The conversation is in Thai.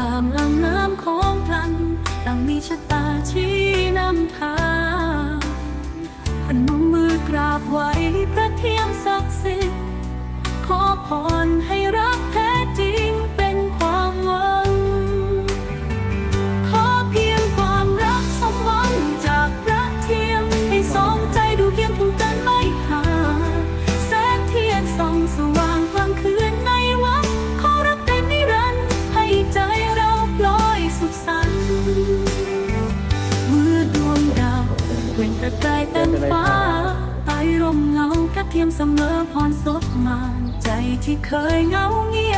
ข้ามลำน้ำของพลันต่างมีชะตาที่นำทางพนมมือกราบไหวพระเทียมสา เทียมเสมอพรสดมา ใจที่เคยเงาเงียบ